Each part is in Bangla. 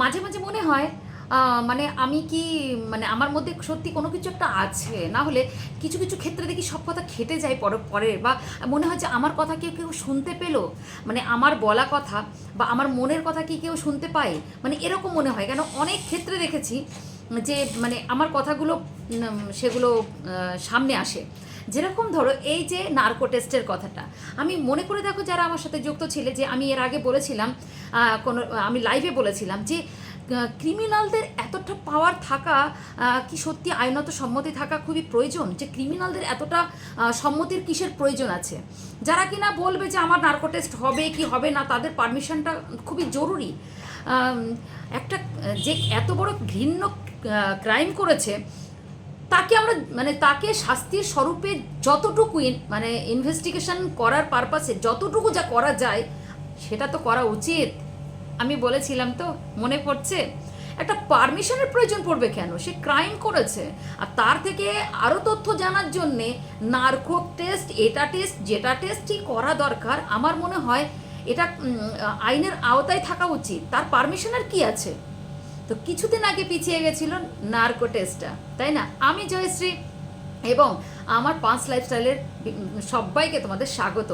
মাঝে মাঝে মনে হয় মানে আমি কি মানে আমার মধ্যে সত্যি কোনো কিছু একটা আছে? না হলে কিছু কিছু ক্ষেত্রে দেখি সব কথা খেটে যায় পরে পরে বা মনে হয় যে আমার কথা কেউ কেউ শুনতে পেল। মানে আমার বলা কথা বা আমার মনের কথা কি কেউ শুনতে পায়? মানে এরকম মনে হয়। কেন অনেক ক্ষেত্রে দেখেছি যে মানে আমার কথাগুলো সেগুলো সামনে আসে। যেরকম ধরো এই যে নার্কো টেস্টের কথাটা, আমি মনে করে দেখো যারা আমার সাথে যুক্ত ছিলে যে আমি এর আগে বলেছিলাম কোনো, আমি লাইভে বলেছিলাম যে ক্রিমিনালদের এতটা পাওয়ার থাকা কি সত্যি আইনত সম্মতি থাকা খুবই প্রয়োজন? যে ক্রিমিনালদের এতটা সম্মতির কিসের প্রয়োজন আছে? যারা কিনা বলবে যে আমার নার্কো টেস্ট হবে কি হবে না, তাদের পারমিশনটা খুবই জরুরি। একটা, যে এত বড় ঘৃণ্য ক্রাইম করেছে তাকে আমরা মানে তাকে শাস্তির স্বরূপে যতটুকু মানে ইনভেস্টিগেশন করার পারপাসে যতটুকু যা করা যায়, সেটা তো করা উচিত। আমি বলেছিলাম তো, মনে পড়ছে? একটা পারমিশনের প্রয়োজন পড়বে কেন? সে ক্রাইম করেছে। আর তার থেকে আরও তথ্য জানার জন্যে নার্কো টেস্ট এটা টেস্ট যেটা টেস্টই করা দরকার। আমার মনে হয় এটা আইনের আওতায় থাকা উচিত। তার পারমিশনের কি আছে? তো কিছুদিন আগে পিছিয়ে গেছিল নার্কো টেস্টটা, তাই না? আমি জয়শ্রী এবং আমার পাঁচ লাইফস্টাইলের সবাইকে তোমাদের স্বাগত।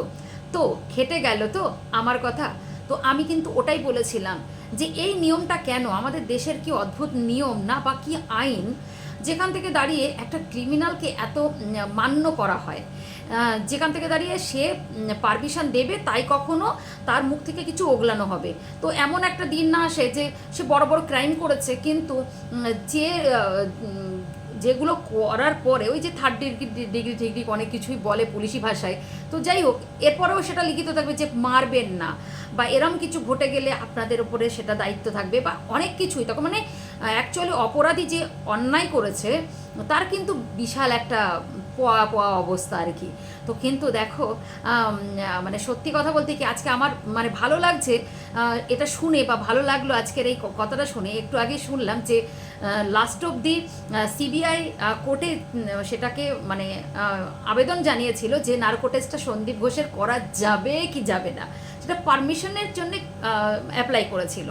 তো খেটে গেল তো আমার কথা? তো আমি কিন্তু ওটাই বলেছিলাম যে এই নিয়মটা কেন? আমাদের দেশের কি অদ্ভুত নিয়ম না বা কি আইন যেখান থেকে দাঁড়িয়ে একটা ক্রিমিনালকে এত মান্য করা হয়। যেখান থেকে দাঁড়িয়ে সে পারমিশন দেবে, তাই কখনো তার মুখ থেকে কিছু ওগলানো হবে। তো এমন একটা দিন না আসে যে সে বড় বড় ক্রাইম করেছে, কিন্তু যে যেগুলো করার পরে, ওই যে থার্ড ডিগ্রি ডিগ্রি ডিগ্রি অনেক কিছুই বলে পুলিশি ভাষায়। তো যাই হোক, এরপরেও সেটা লিখিত থাকবে যে মারবেন না বা এরম কিছু ঘটে গেলে আপনাদের উপরে সেটা দায়িত্ব থাকবে বা অনেক কিছুই। তখন মানে অ্যাকচুয়ালি অপরাধী যে অন্যায় করেছে, তার কিন্তু বিশাল একটা পোয়া পোয়া অবস্থা আর কি। তো কিন্তু দেখো মানে সত্যি কথা বলতে কি আজকে আমার মানে ভালো লাগছে এটা শুনে বা ভালো লাগল আজকের এই কথাটা শুনে। একটু আগে শুনলাম যে লাস্ট অব দি সিবিআই কোর্টে সেটাকে মানে আবেদন জানিয়েছিল যে নার্কো টেস্টটা সন্দীপ ঘোষের করা যাবে কি যাবে না। সেটা পারমিশনের জন্য অ্যাপ্লাই করেছিল।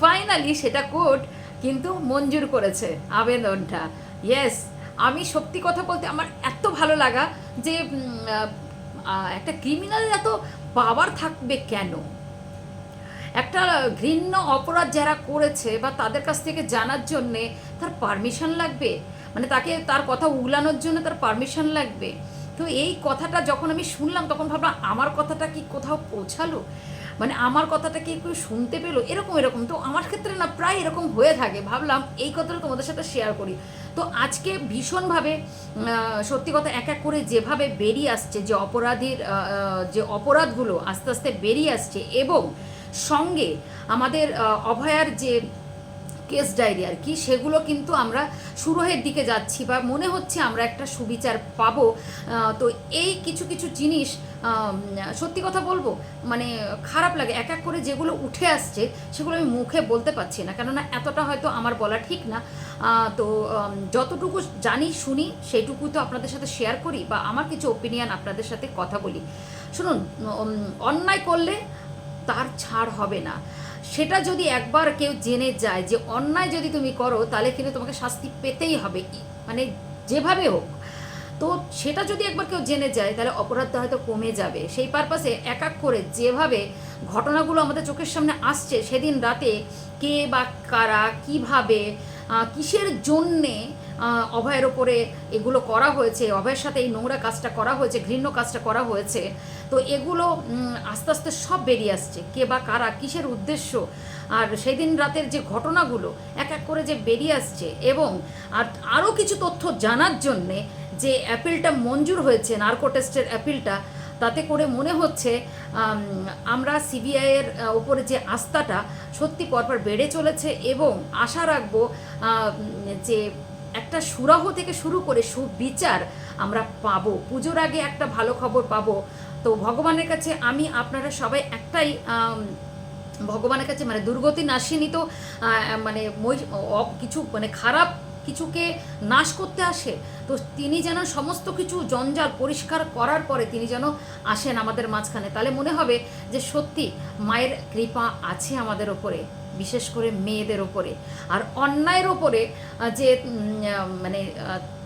ফাইনালি সেটা কোর্ট কিন্তু মঞ্জুর করেছে আবেদনটা। ইয়েস আমি সত্যি কথা বলতে আমার এত ভালো লাগা যে একটা ক্রিমিনাল এত পাওয়ার থাকবে কেন? একটা ঘৃণ্য অপরাধ যারা করেছে বা তাদের কাছ থেকে জানার জন্যে তার পারমিশন লাগবে? মানে তাকে, তার কথা উগলানোর জন্য তার পারমিশন লাগবে? তো এই কথাটা যখন আমি শুনলাম, তখন ভাবলাম, আমার কথাটা কি কোথাও পৌঁছালো? মানে আমার কথাটা কি কেউ শুনতে পেল? এরকম এরকম। তো আমার ক্ষেত্রে না, প্রায় এরকম হয়ে থাকে। ভাবলাম, এই কথাটা তোমাদের সাথে শেয়ার করি। তো আজকে ভীষণভাবে সত্যি কথা এক এক করে যেভাবে বেরিয়ে আসছে, যে অপরাধীর যে অপরাধগুলো আস্তে আস্তে বেরিয়ে আসছে এবং সঙ্গে আমাদের অভয়ার যে কেস ডায়েরি আর কি, সেগুলো কিন্তু আমরা সুরহের দিকে যাচ্ছি বা মনে হচ্ছে আমরা একটা সুবিচার পাবো। তো এই কিছু কিছু জিনিস সত্যি কথা বলব মানে খারাপ লাগে। এক এক করে যেগুলো উঠে আসছে, সেগুলো আমি মুখে বলতে পারছি না। কেননা এতটা হয়তো আমার বলা ঠিক না। তো যতটুকু জানি, শুনি সেইটুকু তো আপনাদের সাথে শেয়ার করি বা আমার কিছু ওপিনিয়ন আপনাদের সাথে কথা বলি। শুনুন অন্যায় করলে তার ছাড় হবে না। সেটা যদি একবার কেউ জেনে যায় যে অন্যায় যদি তুমি করো, তাহলে কিন্তু তোমাকে শাস্তি পেতেই হবে মানে যেভাবে হোক। তো সেটা যদি একবার কেউ জেনে যায়, তাহলে অপরাধটা হয়তো কমে যাবে। সেই পারপাসে এক এক করে যেভাবে ঘটনাগুলো আমাদের চোখের সামনে আসছে, সেদিন রাতে কে বা কারা, কীভাবে কিসের জন্যে অভয়ের ওপরে এগুলো করা হয়েছে? অভয়ের সাথে এই নোংরা কাজটা করা হয়েছে, ঘৃণ্য কাজটা করা হয়েছে। তো এগুলো আস্তে আস্তে সব বেরিয়ে আসছে। কে বা কারা, কিসের উদ্দেশ্য? আর সেদিন রাতের যে ঘটনাগুলো, এক এক করে যে বেরিয়ে আসছে এবং আর আরও কিছু তথ্য জানার জন্যে যে অ্যাপিলটা মঞ্জুর হয়েছে, নার্কো টেস্টের অ্যাপিলটা তাতে করে মনে হচ্ছে আমরা সিবিআইয়ের উপরে যে আস্থাটা সত্যি পরপর বেড়ে চলেছে এবং আশা রাখব যে একটা সুরাহ থেকে শুরু করে সুবিচার আমরা পাবো। পুজোর আগে একটা ভালো খবর পাবো। তো ভগবানের কাছে আমি, আপনারা সবাই একটাই ভগবানের কাছে মানে দুর্গতি নাশিনী তো মানে কিছু মানে খারাপ কিছুকে নাশ করতে আসে, তো তিনি যেন সমস্ত কিছু জঞ্জাল পরিষ্কার করার পরে তিনি যেন আসেন আমাদের মাঝখানে। তাহলে মনে হবে যে সত্যি মায়ের কৃপা আছে আমাদের ওপরে, বিশেষ করে মেয়েদের ওপরে। আর অন্যায়ের ওপরে যে মানে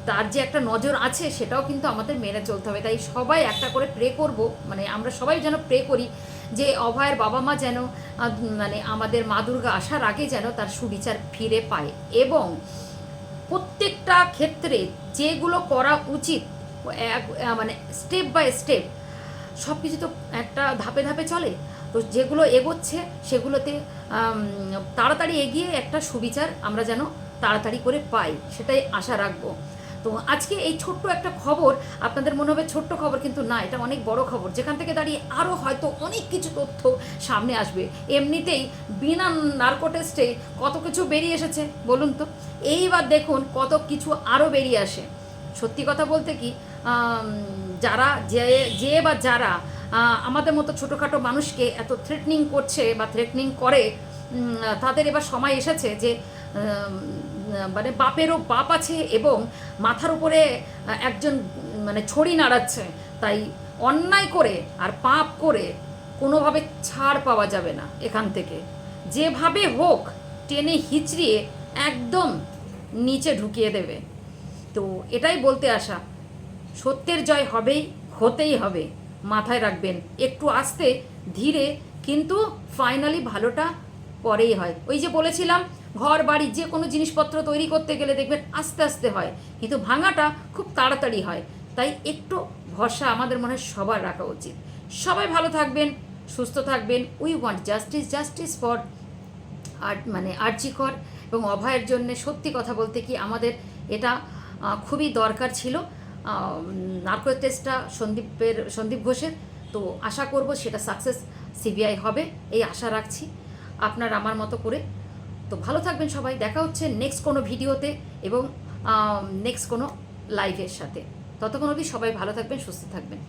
তার যে একটা নজর আছে সেটাও কিন্তু আমাদের মেনে চলতে হবে। তাই সবাই একটা করে প্রে করব মানে আমরা সবাই যেন প্রে করি যে অভয়ের বাবা মা যেন মানে আমাদের মা দুর্গা আসার আগে যেন তার সুবিচার ফিরে পায়। এবং প্রত্যেকটা ক্ষেত্রে যেগুলো করা উচিত মানে স্টেপ বাই স্টেপ সব কিছু তো একটা ধাপে ধাপে চলে। তো যেগুলো এগোচ্ছে, সেগুলোতে তাড়াতাড়ি এগিয়ে একটা সুবিচার আমরা যেন তাড়াতাড়ি করে পাই, সেটাই আশা রাখব। তো আজকে এই ছোট্ট একটা খবর, আপনাদের মনে হবে ছোট্ট খবর কিন্তু না, এটা অনেক বড় খবর। যেখান থেকে দাঁড়িয়ে আরও হয়তো অনেক কিছু তথ্য সামনে আসবে। এমনিতেই বিনা নার্কো টেস্টে কত কিছু বেরিয়ে এসেছে, বলুন তো। এইবার দেখুন কত কিছু আরও বেরিয়ে আসে। সত্যি কথা বলতে কি যারা যে যে বা যারা আমাদের মতো ছোটোখাটো মানুষকে এত থ্রেটনিং করছে বা থ্রেটনিং করে তাদের এবার সময় এসেছে যে মানে বাপেরও বাপ আছে এবং মাথার উপরে একজন মানে ছড়ি নাড়াচ্ছে। তাই অন্যায় করে আর পাপ করে কোনোভাবে ছাড় পাওয়া যাবে না এখান থেকে। যেভাবে হোক, টেনে হিচড়িয়ে একদম নিচে ঢুকিয়ে দেবে। তো এটাই বলতে আসা, সত্যের জয় হবেই, হতেই হবে। মাথায় রাখবেন, একটু আস্তে, ধীরে, কিন্তু ফাইনালি ভালোটা পরেই হয়। ওই যে বলেছিলাম ঘর বাড়ি যে কোনো জিনিসপত্র তৈরি করতে গেলে দেখবেন আস্তে আস্তে হয়। কিন্তু ভাঙাটা খুব তাড়াতাড়ি হয়। তাই একটু ভরসা আমাদের মনে সবার রাখা উচিত। সবাই ভালো থাকবেন, সুস্থ থাকবেন। We want justice justice for আর মানে আর্যিকর এবং অভয়ের জন্য সত্যি কথা বলতে কি আমাদের এটা খুবই দরকার ছিল। নার্কো টেস্টটা সন্দীপের, সন্দীপ ঘোষের। তো আশা করব সেটা সাকসেস সিবিআই হবে। এই আশা রাখছি। আপনার আমার মতো করে তো ভালো থাকবেন সবাই, দেখা হচ্ছে নেক্সট কোনো ভিডিওতে এবং নেক্সট কোনো লাইভের সাথে। ততক্ষণ অবধি সবাই ভালো থাকবেন, সুস্থ থাকবেন।